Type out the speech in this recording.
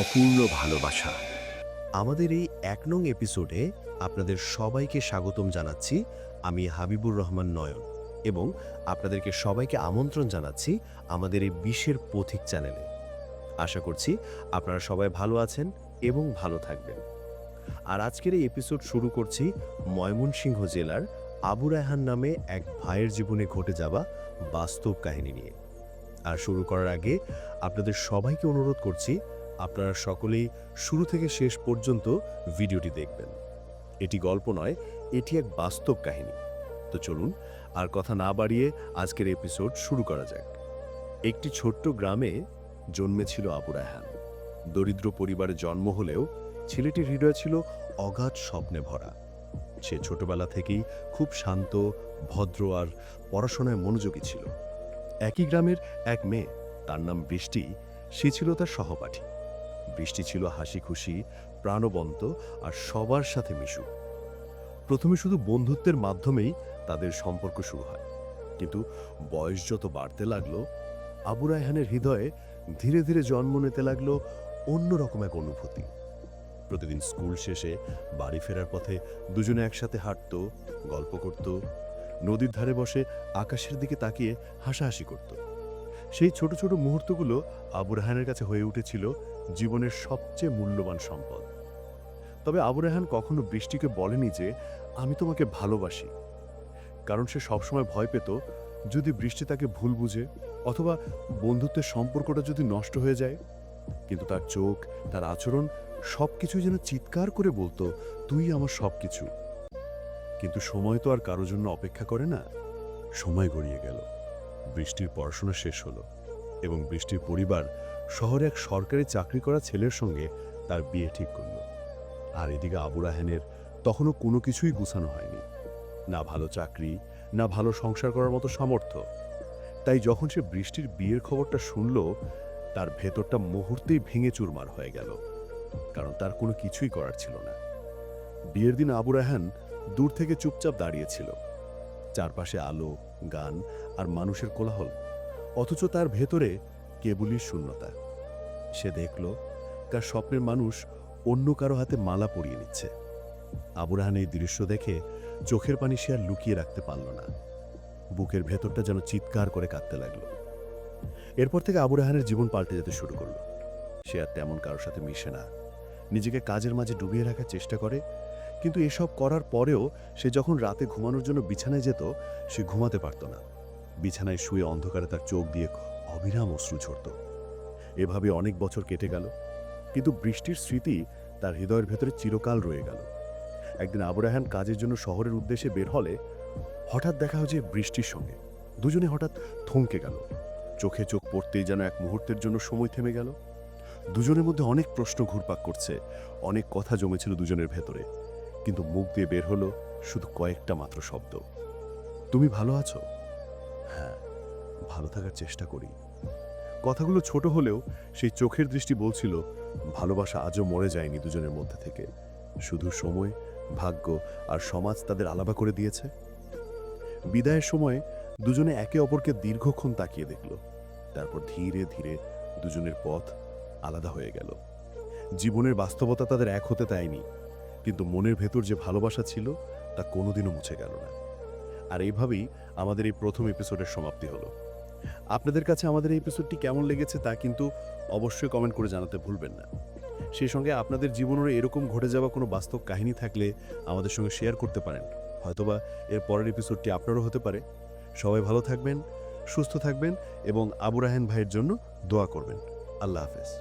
অপূর্ণ ভালোবাসা। আমাদের এই এক নং এপিসোডে আপনাদের সবাইকে স্বাগতম জানাচ্ছি আমি হাবিবুর রহমান নয়ন এবং আপনাদেরকে সবাইকে আমন্ত্রণ জানাচ্ছি আমাদের এই বিশের পথিক চ্যানেলে। আশা করছি আপনারা সবাই ভালো আছেন এবং ভালো থাকবেন। আর আজকের এই এপিসোড শুরু করছি ময়মনসিংহ জেলার আবু রায়হান নামে এক ভাইয়ের জীবনে ঘটে যাওয়া বাস্তব কাহিনী নিয়ে। আর শুরু করার আগে আপনাদের সবাইকে অনুরোধ করছি আপনারা সকলেই শুরু থেকে শেষ পর্যন্ত ভিডিওটি দেখবেন। এটি গল্প নয়, এটি এক বাস্তব কাহিনী। তো চলুন, আর কথা না বাড়িয়ে আজকের এপিসোড শুরু করা যাক। একটি ছোট্ট গ্রামে জন্মেছিল আবু রায়হান। দরিদ্র পরিবারে জন্ম হলেও ছেলেটির হৃদয় ছিল অগাধ স্বপ্নে ভরা। সে ছোটবেলা থেকেই খুব শান্ত, ভদ্র আর পড়াশোনায় মনোযোগী ছিল। একই গ্রামের এক মেয়ে, তার নাম বৃষ্টি, সে ছিল তার সহপাঠী। বৃষ্টি ছিল হাসি খুশি, প্রাণবন্ত আর সবার সাথে মিশু। প্রথমে শুধু বন্ধুত্বের মাধ্যমেই তাদের সম্পর্ক শুরু হয়। কিন্তু বয়স যত বাড়তে লাগল, আবু রায়হানের হৃদয়ে ধীরে ধীরে জন্ম নিতে লাগল অন্যরকম এক অনুভূতি। প্রতিদিন স্কুল শেষে বাড়ি ফেরার পথে দুজনে একসাথে হাঁটতো, গল্প করত, নদীর ধারে বসে আকাশের দিকে তাকিয়ে হাসাহাসি করত। সেই ছোট ছোট মুহূর্তগুলো আবু রায়হানের কাছে হয়ে উঠেছিল জীবনের সবচেয়ে মূল্যবান সম্পদ। তবে আবু রায়হান কখনো বৃষ্টিকে বলেনি যে, আমি তোমাকে ভালোবাসি। কারণ সে সবসময় ভয় পেত যদি বৃষ্টি তাকে ভুল বুঝে অথবা বন্ধুত্বের সম্পর্কটা যদি নষ্ট হয়ে যায়। কিন্তু তার চোখ, তার আচরণ সব কিছু যেন চিৎকার করে বলতো, তুই আমার সব কিছু কিন্তু সময় তো আর কারোর জন্য অপেক্ষা করে না, সময় গড়িয়ে গেল। বৃষ্টির পড়াশোনা শেষ হলো এবং বৃষ্টির পরিবার শহরে এক সরকারি চাকরি করা ছেলের সঙ্গে তার বিয়ে ঠিক করল। আর এদিকে আবু রাহেনের তখনও কোনো কিছুই গুছানো হয়নি। না ভালো চাকরি, না ভালো সংসার করার মতো সামর্থ্য। তাই যখন সে বৃষ্টির বিয়ের খবরটা শুনল, তার ভেতরটা মুহূর্তেই ভেঙে চুরমার হয়ে গেল। কারণ তার কোনো কিছুই করার ছিল না। বিয়ের দিন আবু রাহান দূর থেকে চুপচাপ দাঁড়িয়েছিল চারপাশে আলো, গান আর মানুষের কোলাহল। অথচ তার ভেতরে কেবলই শূন্যতা। সে দেখল, তার স্বপ্নের মানুষ অন্য কারও হাতে মালা পরিয়ে নিচ্ছে। আবু রাহান এই দৃশ্য দেখে চোখের পানি সে আর লুকিয়ে রাখতে পারল না। বুকের ভেতরটা যেন চিৎকার করে কাঁদতে লাগল। এরপর থেকে আবু রাহানের জীবন পাল্টে যেতে শুরু করল। সে আর তেমন কারোর সাথে মিশে না। নিজেকে কাজের মাঝে ডুবিয়ে রাখার চেষ্টা করে কিন্তু এসব করার পরেও সে যখন রাতে ঘুমানোর জন্য বিছানায় যেত, সে ঘুমাতে পারত না। বিছানায় শুয়ে অন্ধকারে তার চোখ দিয়ে অবিরাম অশ্রু ঝরত। এভাবে অনেক বছর কেটে গেল, কিন্তু বৃষ্টির স্মৃতি তার হৃদয়ের ভেতরে চিরকাল রয়ে গেল। একদিন আবু রায়হান কাজের জন্য শহরের উদ্দেশ্যে বের হলে হঠাৎ দেখা হয় যে বৃষ্টির সঙ্গে। দুজনে হঠাৎ থমকে গেল। চোখে চোখ পড়তেই যেন এক মুহূর্তের জন্য সময় থেমে গেল। দুজনের মধ্যে অনেক প্রশ্ন ঘুরপাক করছে, অনেক কথা জমেছিল দুজনের ভেতরে। কিন্তু মুখ দিয়ে বের হলো শুধু কয়েকটা মাত্র শব্দ। তুমি ভালো আছো? হ্যাঁ ভালো থাকার চেষ্টা করি। কথাগুলো ছোট হলেও সেই চোখের দৃষ্টি বলছিল, ভালোবাসা আজও মরে যায়নি দুজনের মধ্যে থেকে। শুধু সময়, ভাগ্য আর সমাজ তাদের আলাদা করে দিয়েছে। বিদায়ের সময় দুজনে একে অপরকে দীর্ঘক্ষণ তাকিয়ে দেখল। তারপর ধীরে ধীরে দুজনের পথ আলাদা হয়ে গেল। জীবনের বাস্তবতা তাদের এক হতে দেয়নি। কিন্তু মনের ভেতর যে ভালোবাসা ছিল, তা কোনোদিনও মুছে গেল না। আর এইভাবেই আমাদের এই প্রথম এপিসোডের সমাপ্তি হলো। আপনাদের কাছে আমাদের এই এপিসোডটি কেমন লেগেছে তা কিন্তু অবশ্যই কমেন্ট করে জানাতে ভুলবেন না। সেই সঙ্গে আপনাদের জীবনের এরকম ঘটে যাওয়া কোনো বাস্তব কাহিনী থাকলে আমাদের সঙ্গে শেয়ার করতে পারেন। হয়তোবা এর পরের এপিসোডটি আপনারও হতে পারে। সবাই ভালো থাকবেন, সুস্থ থাকবেন এবং আবু রাহেন ভাইয়ের জন্য দোয়া করবেন। আল্লাহ হাফেজ।